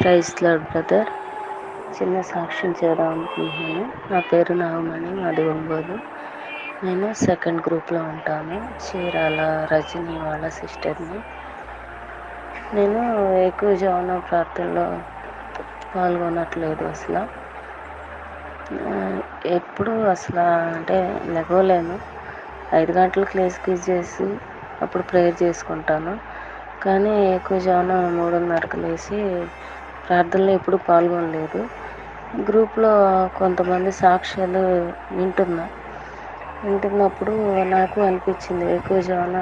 Praise lord brother చిన్న సాక్ష్యం చేద్దాం అనుకుంటున్నాను. నా పేరు నాగమణి మాది ఒంగోలు. నేను సెకండ్ గ్రూప్లో ఉంటాను. చీరాల రజని వాళ్ళ సిస్టర్ని నేను ఎక్కువ జవన ప్రార్థనలో పాల్గొనట్లేదు అసలు. ఎప్పుడు అసలు అంటే లెగవలేను. ఐదు గంటలకు లేచి చేసి అప్పుడు ప్రేయర్ చేసుకుంటాను. కానీ ఎక్కువ జవన మూడున్నరకు లేచి ప్రార్థనలో ఎప్పుడు పాల్గొనలేదు. గ్రూప్లో కొంతమంది సాక్ష్యాలు వింటున్నా. వింటున్నప్పుడు నాకు అనిపించింది ఎక్కువ జవన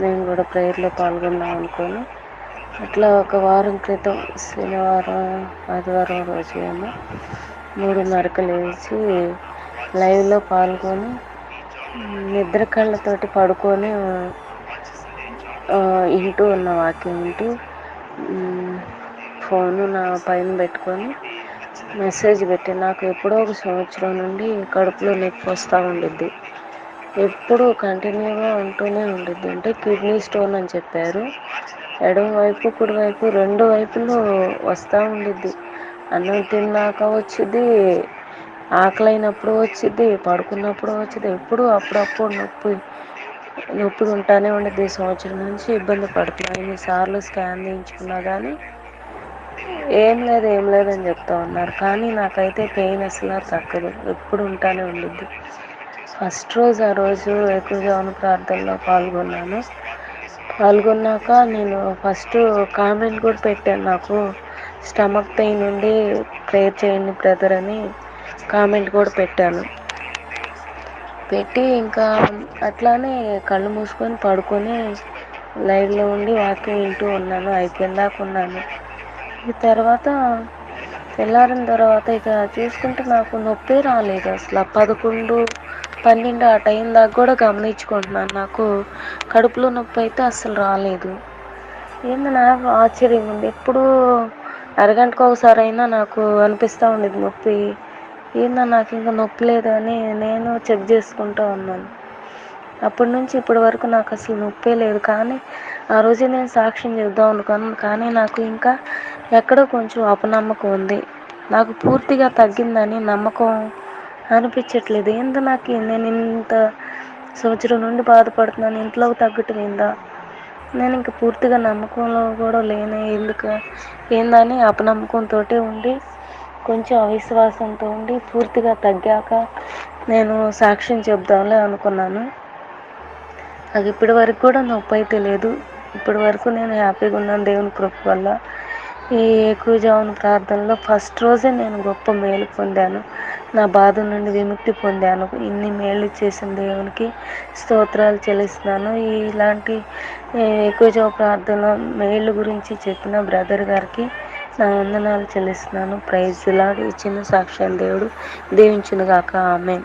నేను కూడా ప్రేయర్లో పాల్గొందాం అనుకొని. అట్లా ఒక వారం క్రితం శనివారం ఆదివారం రోజు ఏమో మూడున్నరకు లేచి లైవ్లో పాల్గొని నిద్ర కళ్ళతోటి పడుకొని ఇంటూ ఉన్న వాక్యం వింటూ ఫోను నా పైన పెట్టుకొని మెసేజ్ పెట్టి నాకు ఎప్పుడో ఒక సంవత్సరం నుండి కడుపులో నొప్పి వస్తూ ఉండిద్ది. ఎప్పుడు కంటిన్యూగా ఉంటూనే ఉండిద్ది. అంటే కిడ్నీ స్టోన్ అని చెప్పారు. ఎడమ వైపు కుడివైపు రెండు వైపులు వస్తూ ఉండిద్ది. అన్నం తిన్నాక వచ్చింది ఆకలైనప్పుడు వచ్చింది పడుకున్నప్పుడు వచ్చింది ఎప్పుడు అప్పుడప్పుడు నొప్పి ఎప్పుడు ఉంటానే ఉండిద్ది. సంవత్సరం నుంచి ఇబ్బంది పడుతున్నా. ఎన్నిసార్లు స్కాన్ చేయించుకున్నా కానీ ఏం లేదు ఏం లేదని చెప్తా ఉన్నారు. కానీ నాకైతే పెయిన్ అసలు తగ్గదు. ఎప్పుడు ఉంటానే ఉండిద్ది. ఫస్ట్ రోజు ఆ రోజు ఎక్కువగా ప్రార్థనలో పాల్గొన్నాను. పాల్గొన్నాక నేను ఫస్ట్ కామెంట్ కూడా పెట్టాను. నాకు స్టమక్ పెయిన్ నుండి ప్రేయర్ చేయండి బ్రదర్ అని కామెంట్ కూడా పెట్టాను. పెట్టి ఇంకా అట్లానే కళ్ళు మూసుకొని పడుకొని లైవ్లో ఉండి వాక్యం వింటూ ఉన్నాను. అయిపోయిన దాకా ఉన్నాను. ఇక తర్వాత తెల్లారిన తర్వాత ఇక చూసుకుంటే నాకు నొప్పి రాలేదు అసలు. పదకొండు పన్నెండు ఆ టైం దాకా కూడా గమనించుకుంటున్నాను. నాకు కడుపులో నొప్పి అయితే అస్సలు రాలేదు. ఏంది నాకు ఆశ్చర్యం ఉంది. ఎప్పుడు అరగంటకు ఒకసారి అయినా నాకు అనిపిస్తూ ఉండేది నొప్పి. ఏందో నాకు ఇంకా నొప్పి లేదని నేను చెక్ చేసుకుంటూ ఉన్నాను. అప్పటి నుంచి ఇప్పటి వరకు నాకు అసలు నొప్పే లేదు. కానీ ఆ రోజే నేను సాక్ష్యం చేద్దాం అనుకున్నాను. కానీ నాకు ఇంకా ఎక్కడో కొంచెం అపనమ్మకం ఉంది. నాకు పూర్తిగా తగ్గిందని నమ్మకం అనిపించట్లేదు. ఏందో నాకు నేను ఇంత సంవత్సరం నుండి బాధపడుతున్నాను. ఇంట్లోకి తగ్గటమైందా నేను ఇంకా పూర్తిగా నమ్మకంలో కూడా లేనే. ఎందుకు? ఏందని అపనమ్మకంతో ఉండి కొంచెం అవిశ్వాసంతో ఉండి పూర్తిగా తగ్గాక నేను సాక్ష్యం చెప్దాంలే అనుకున్నాను. అది ఇప్పటి వరకు కూడా నొప్పి అయితే లేదు. ఇప్పటి వరకు నేను హ్యాపీగా ఉన్నాను దేవుని కృప వల్ల. ఈ ఎక్కువ ప్రార్థనలో ఫస్ట్ రోజే నేను గొప్ప మేలు పొందాను. నా బాధ నుండి విముక్తి పొందాను. ఇన్ని మేలు చేసిన దేవునికి స్తోత్రాలు చెల్లిస్తున్నాను. ఇలాంటి ఎక్కువ ప్రార్థన మేలు గురించి చెప్పిన బ్రదర్ గారికి నా వందనాలు చెల్లిస్తున్నాను. ప్రైజ్ ఇచ్చిన సాక్ష్యం దేవుడు దీవించునుగాక. ఆమె